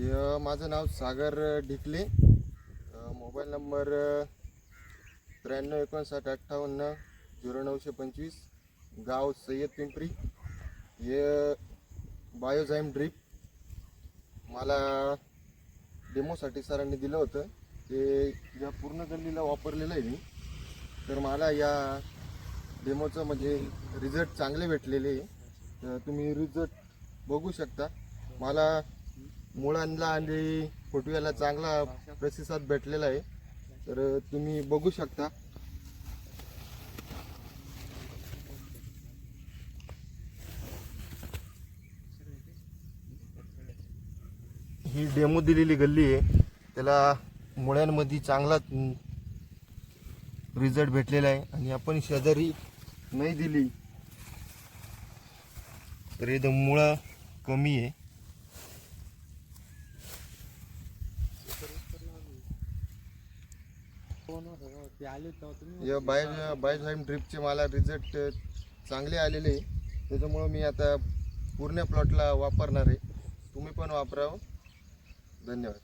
माझं नाव सागर Dhikle. Mobile number त्र्याण्णव एकोणसाठ अठ्ठावन्न झिरो नऊशे पंचवीस. गाव सय्यद पिंपरी. हे बायोझाईम ड्रीप. मला डेमोसाठी सरांनी दिलं होतं. ते या पूर्ण गल्लीला वापरलेलं आहे मी तर मला या डेमोचं म्हणजे रिझल्ट चांगले भेटलेले आहे. तर तुम्ही रिझल्ट बघू शकता. मला मुळांना आणि फोटव्याला चांगला प्रतिसाद भेटलेला आहे. तर तुम्ही बघू शकता. ही डेमो दिलेली गल्ली आहे. त्याला मुळ्यांमध्ये चांगला रिझल्ट भेटलेला आहे. आणि आपण शेजारी नाही दिली. तर इथं मुळं कमी आहे ते आले तेव्हा तुम्ही या बाय बायोझाईम ट्रिपचे मला रिझल्ट चांगले आलेले त्याच्यामुळं मी आता पूर्ण प्लॉटला वापरणार आहे. तुम्ही पण वापरावं. धन्यवाद.